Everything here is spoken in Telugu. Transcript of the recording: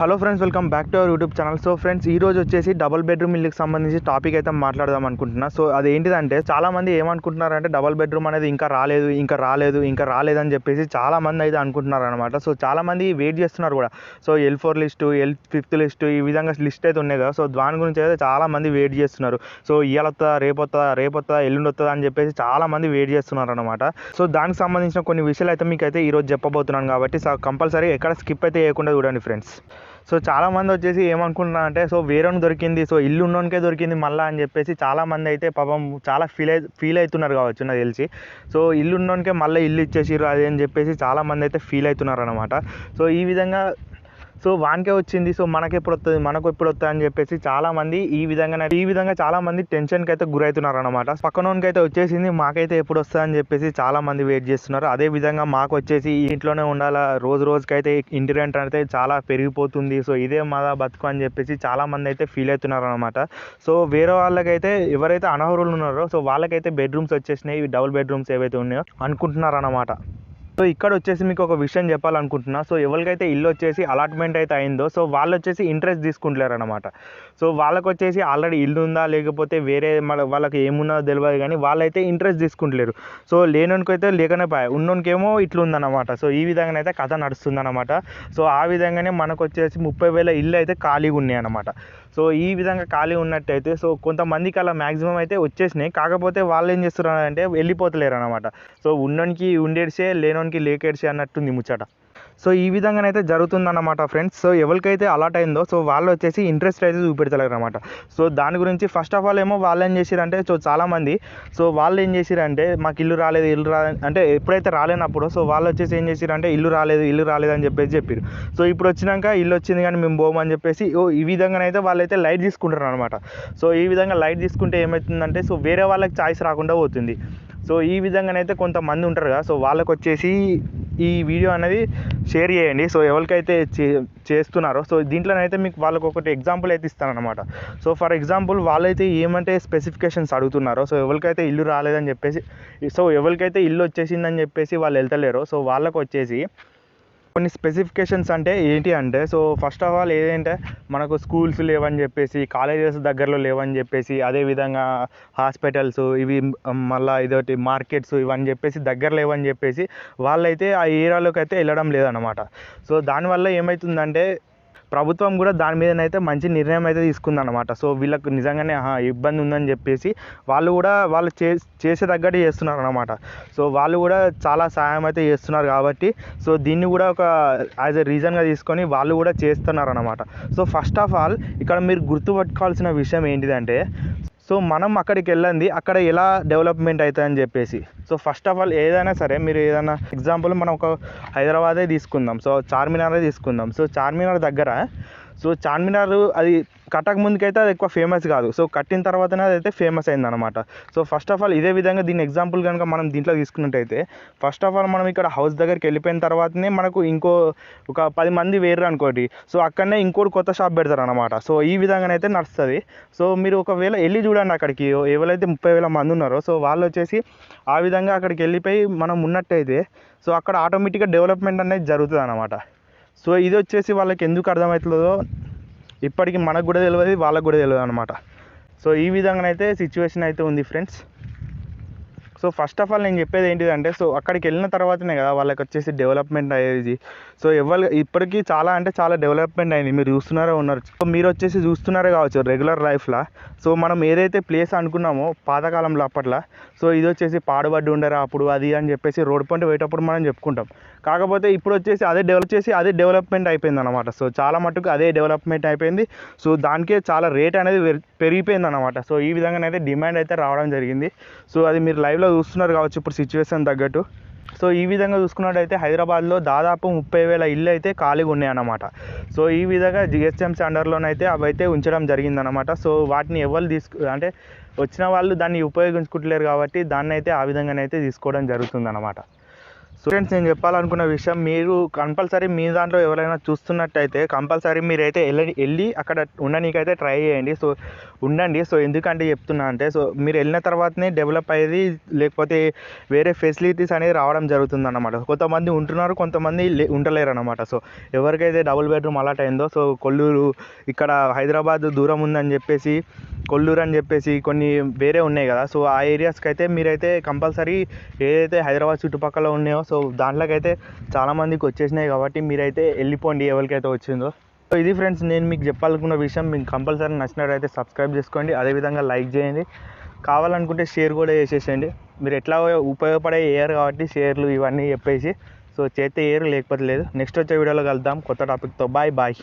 Hello friends welcome back to our YouTube channel so friends ఈ రోజు వచ్చేసి డబుల్ బెడ్రూమ్ ఇల్లుకి సంబంధించి టాపిక్ అయితే మాట్లాడదాం అనుకుంటున్నా. సో అది ఏంటిదంటే చాలా మంది ఏమనుకుంటున్నారంటే డబుల్ బెడ్రూమ్ అనేది ఇంకా రాలేదు ఇంకా రాలేదు ఇంకా రాలేదని చెప్పేసి చాలా మంది అయితే అనుకుంటున్నారు అనమాట సో చాలా మంది వెయిట్ చేస్తున్నారు కూడా. So L four list L fifth list ఈ విధంగా లిస్ట్ అయితే ఉన్నాయి కదా. సో దాని గురించి అయితే చాలా మంది వెయిట్ చేస్తున్నారు. సో ఇవాళ వస్తుందా రేపు వస్తుందా రేపు వస్తుందా ఎల్లుండి వస్తుందా అని చెప్పేసి చాలా మంది వెయిట్ చేస్తున్నారు అనమాట సో దానికి సంబంధించిన కొన్ని విషయాలు అయితే మీకు అయితే ఈరోజు చెప్పబోతున్నాను కాబట్టి సో కంపల్సరీ ఎక్కడ స్కిప్ అయితే చేయకుండా చూడండి ఫ్రెండ్స్ సో చాలామంది వచ్చేసి ఏమనుకుంటున్నారు అంటే సో వేరేని దొరికింది సో ఇల్లు ఉన్నోనికే దొరికింది మళ్ళా అని చెప్పేసి చాలామంది అయితే పాపం చాలా ఫీల్ అయి ఫీల్ అవుతున్నారు కావచ్చు నాకు తెలిసి. సో ఇల్లు ఉన్నోనికే మళ్ళీ ఇల్లు ఇచ్చేసిర్రు అది అని చెప్పేసి చాలా మంది అయితే ఫీల్ అవుతున్నారు అనమాట సో ఈ విధంగా సో వానికే వచ్చింది. సో మనకి ఎప్పుడు వస్తుంది మనకు ఎప్పుడు వస్తుంది అని చెప్పేసి చాలా మంది ఈ విధంగా ఈ విధంగా చాలా మంది టెన్షన్కి అయితే గురవుతున్నారు అనమాట పక్కనోనికి అయితే వచ్చేసింది మాకైతే ఎప్పుడు వస్తుంది అని చెప్పేసి చాలా మంది వెయిట్ చేస్తున్నారు. అదే విధంగా మాకు వచ్చేసి ఇంట్లోనే ఉండాలా? రోజు రోజుకైతే ఇంటి రెంట్ అయితే చాలా పెరిగిపోతుంది. సో ఇదే మాదా బతుకు అని చెప్పేసి చాలా మంది అయితే ఫీల్ అవుతున్నారు అనమాట సో వేరే వాళ్ళకైతే ఎవరైతే అనర్హులు ఉన్నారో సో వాళ్ళకైతే బెడ్రూమ్స్ వచ్చేసినాయి. డబుల్ బెడ్రూమ్స్ ఏవైతే ఉన్నాయో అనుకుంటున్నారు అనమాట సో ఇక్కడ వచ్చేసి మీకు ఒక విషయం చెప్పాలనుకుంటున్నా. సో ఎవరికైతే ఇల్లు వచ్చేసి అలాట్మెంట్ అయితే అయిందో సో వాళ్ళు వచ్చేసి ఇంట్రెస్ట్ తీసుకుంటలేరు అనమాట సో వాళ్ళకి వచ్చేసి ఆల్రెడీ ఇల్లు ఉందా లేకపోతే వేరే వాళ్ళకి ఏమున్నదో తెలియదు కానీ వాళ్ళైతే ఇంట్రెస్ట్ తీసుకుంటలేరు. సో లేనోనికైతే లేకనే పాయ ఉన్నోనికేమో ఇట్లా ఉందన్నమాట సో ఈ విధంగా అయితే కథ నడుస్తుందన్నమాట. సో ఆ విధంగానే మనకు వచ్చేసి ముప్పై వేల ఇల్లు అయితే ఖాళీగా ఉన్నాయి అనమాట సో ఈ విధంగా ఖాళీ ఉన్నట్టయితే సో కొంతమందికి అలా మ్యాక్సిమం అయితే వచ్చేసినాయి. కాకపోతే వాళ్ళు ఏం చేస్తున్నారు అంటే వెళ్ళిపోతలేరు అనమాట సో ఉన్నోనికి ఉండేసే లేనోనికి లేకేడ్సే అన్నట్టుంది ముచ్చట. సో ఈ విధంగానైతే జరుగుతుందన్నమాట ఫ్రెండ్స్. సో ఎవరికైతే అలాట్ అయిందో సో వాళ్ళు వచ్చేసి ఇంట్రెస్ట్ అయితే చూపెడతలేరు అనమాట సో దాని గురించి ఫస్ట్ ఆఫ్ ఆల్ ఏమో వాళ్ళు ఏం చేసిరంటే సో చాలామంది సో వాళ్ళు ఏం చేసిరంటే మాకు ఇల్లు రాలేదు ఇల్లు రాలేదు అంటే ఎప్పుడైతే రాలేనప్పుడు సో వాళ్ళు వచ్చేసి ఏం చేసిరంటే ఇల్లు రాలేదు ఇల్లు రాలేదు అని చెప్పేసి చెప్పారు. సో ఇప్పుడు వచ్చినాక ఇల్లు వచ్చింది కానీ మేము పోమని చెప్పేసి ఓ ఈ విధంగానైతే వాళ్ళైతే లైట్ తీసుకుంటారు అనమాట సో ఈ విధంగా లైట్ తీసుకుంటే ఏమవుతుందంటే సో వేరే వాళ్ళకి ఛాయిస్ రాకుండా పోతుంది. సో ఈ విధంగానైతే కొంతమంది ఉంటారు కదా సో వాళ్ళకు వచ్చేసి ఈ వీడియో అనేది షేర్ చేయండి. సో ఎవరికైతే చే చేస్తున్నారో సో దీంట్లోనైతే మీకు వాళ్ళకు ఒకటి ఎగ్జాంపుల్ అయితే ఇస్తాను అనమాట సో ఫర్ ఎగ్జాంపుల్ వాళ్ళైతే ఏమంటే స్పెసిఫికేషన్స్ అడుగుతున్నారో సో ఎవరికైతే ఇల్లు రాలేదని చెప్పేసి సో ఎవరికైతే ఇల్లు వచ్చేసిందని చెప్పేసి వాళ్ళు వెళ్తలేరో సో వాళ్ళకు వచ్చేసి కొన్ని స్పెసిఫికేషన్స్ అంటే ఏంటి అంటే సో ఫస్ట్ ఆఫ్ ఆల్ ఏదంటే మనకు స్కూల్స్ లేవని చెప్పేసి కాలేజెస్ దగ్గరలో లేవని చెప్పేసి అదేవిధంగా హాస్పిటల్స్ ఇవి మళ్ళీ ఇదొకటి మార్కెట్స్ ఇవని చెప్పేసి దగ్గర లేవని చెప్పేసి వాళ్ళైతే ఆ ఏరియాలోకి అయితే వెళ్ళడం లేదనమాట సో దానివల్ల ఏమవుతుందంటే ప్రభుత్వం కూడా దాని మీదనైతే మంచి నిర్ణయం అయితే తీసుకుందన్నమాట. సో వీళ్ళకు నిజంగానే ఆహా, ఇబ్బంది ఉందని చెప్పేసి వాళ్ళు కూడా వాళ్ళు చే చేసే తగ్గట్టు చేస్తున్నారు అనమాట సో వాళ్ళు కూడా చాలా సహాయం అయితే చేస్తున్నారు కాబట్టి సో దీన్ని కూడా ఒక యాజ్ ఎ రీజన్గా తీసుకొని వాళ్ళు కూడా చేస్తున్నారు అనమాట సో ఫస్ట్ ఆఫ్ ఆల్ ఇక్కడ మీరు గుర్తుపట్టుకోవాల్సిన విషయం ఏంటిదంటే సో మనం అక్కడికి వెళ్ళండి అక్కడ ఎలా డెవలప్మెంట్ అవుతుంది అని చెప్పేసి. సో ఫస్ట్ ఆఫ్ ఆల్ ఏదైనా సరే మీరు ఏదైనా ఎగ్జాంపుల్ మనం ఒక హైదరాబాదే తీసుకుందాం సో చార్మినారే తీసుకుందాం. సో చార్మినార్ దగ్గర సో చార్మినార్ అది కట్టక ముందుకైతే అది ఎక్కువ ఫేమస్ కాదు. సో కట్టిన తర్వాతనే అదైతే ఫేమస్ అయిందనమాట సో ఫస్ట్ ఆఫ్ ఆల్ ఇదే విధంగా దీని ఎగ్జాంపుల్ కనుక మనం దీంట్లో తీసుకున్నట్టయితే ఫస్ట్ ఆఫ్ ఆల్ మనం ఇక్కడ హౌస్ దగ్గరికి వెళ్ళిపోయిన తర్వాతనే మనకు ఇంకో ఒక పది మంది వేరు అనుకోండి. సో అక్కడనే ఇంకోటి కొత్త షాప్ పెడతారు అనమాట సో ఈ విధంగానైతే నడుస్తుంది. సో మీరు ఒకవేళ వెళ్ళి చూడండి అక్కడికి. ఎవరైతే ముప్పై వేల మంది ఉన్నారో సో వాళ్ళు వచ్చేసి ఆ విధంగా అక్కడికి వెళ్ళిపోయి మనం ఉన్నట్టయితే సో అక్కడ ఆటోమేటిక్గా డెవలప్మెంట్ అనేది జరుగుతుంది అనమాట సో ఇది వచ్చేసి వాళ్ళకి ఎందుకు అర్థమవుతుందో ఇప్పటికి మనకు కూడా తెలియదు వాళ్ళకు కూడా తెలియదు అనమాట సో ఈ విధంగానైతే సిచ్యువేషన్ అయితే ఉంది friends so first of all నేను చెప్పేది ఏంటిదంటే సో అక్కడికి వెళ్ళిన తర్వాతనే కదా వాళ్ళకి వచ్చేసి డెవలప్మెంట్ అయ్యేది సో ఎవరు ఇప్పటికీ చాలా అంటే చాలా డెవలప్మెంట్ అయింది. మీరు చూస్తున్నారో ఉన్నారు. సో మీరు వచ్చేసి చూస్తున్నారే కావచ్చు రెగ్యులర్ లైఫ్లో సో మనం ఏదైతే ప్లేస్ అనుకున్నామో పాతకాలంలో అప్పట్లో. సో ఇది వచ్చేసి పాడుబడి ఉండరా అప్పుడు అది అని చెప్పేసి రోడ్ పంట పోయేటప్పుడు మనం చెప్పుకుంటాం. కాకపోతే ఇప్పుడు వచ్చేసి అదే డెవలప్ చేసి అదే డెవలప్మెంట్ అయిపోయింది అనమాట సో చాలా మటుకు అదే డెవలప్మెంట్ అయిపోయింది. సో దానికే చాలా రేట్ అనేది పెరిగిపోయింది అనమాట సో ఈ విధంగానైతే డిమాండ్ అయితే రావడం జరిగింది. సో అది మీరు లైవ్లో చూస్తున్నారు కావచ్చు ఇప్పుడు సిచ్యువేషన్ తగ్గట్టు. సో ఈ విధంగా చూసుకున్నట్టయితే హైదరాబాద్లో దాదాపు ముప్పై వేల ఇల్లు అయితే ఖాళీగా ఉన్నాయి అన్నమాట సో ఈ విధంగా జిహెచ్ఎంసీ అండర్లోనైతే అవి అయితే ఉంచడం జరిగిందనమాట సో వాటిని ఎవరు తీసుకు అంటే వచ్చిన వాళ్ళు దాన్ని ఉపయోగించుకుంటలేరు కాబట్టి దాన్ని అయితే ఆ విధంగానైతే తీసుకోవడం జరుగుతుందన్నమాట. స్టూడెంట్స్ నేను చెప్పాలనుకున్న విషయం మీరు కంపల్సరీ మీ దాంట్లో ఎవరైనా చూస్తున్నట్టయితే కంపల్సరీ మీరైతే వెళ్ళి వెళ్ళి అక్కడ ఉండనీకైతే ట్రై చేయండి. సో ఉండండి. సో ఎందుకంటే చెప్తున్నా అంటే సో మీరు వెళ్ళిన తర్వాతనే డెవలప్ అయ్యేది లేకపోతే వేరే ఫెసిలిటీస్ అనేది రావడం జరుగుతుంది అన్నమాట కొంతమంది ఉంటున్నారు కొంతమంది లే ఉండలేరు అనమాట సో ఎవరికైతే డబుల్ బెడ్రూమ్ అలాట్ అయిందో సో కొల్లూరు ఇక్కడ హైదరాబాద్ దూరం ఉందని చెప్పేసి కొల్లూరు అని చెప్పేసి కొన్ని వేరే ఉన్నాయి కదా. సో ఆ ఏరియాస్కి అయితే మీరైతే కంపల్సరీ ఏదైతే హైదరాబాద్ చుట్టుపక్కల ఉన్నాయో సో దాంట్లోకైతే చాలామందికి వచ్చేసినాయి కాబట్టి మీరైతే వెళ్ళిపోండి ఎవరికైతే వచ్చిందో. సో ఇది ఫ్రెండ్స్ నేను మీకు చెప్పాలనుకున్న విషయం. మీకు కంపల్సరీ నచ్చినట్టయితే సబ్స్క్రైబ్ చేసుకోండి. అదేవిధంగా లైక్ చేయండి. కావాలనుకుంటే షేర్ కూడా చేసేసేయండి. మీరు ఎట్లా ఉపయోగపడే ఏయర్ కాబట్టి షేర్లు ఇవన్నీ చెప్పేసి సో చేస్తే ఏరు లేకపోతే లేదు. నెక్స్ట్ వచ్చే వీడియోలో కలుద్దాం. కొత్త టాపిక్తో. Bye bye.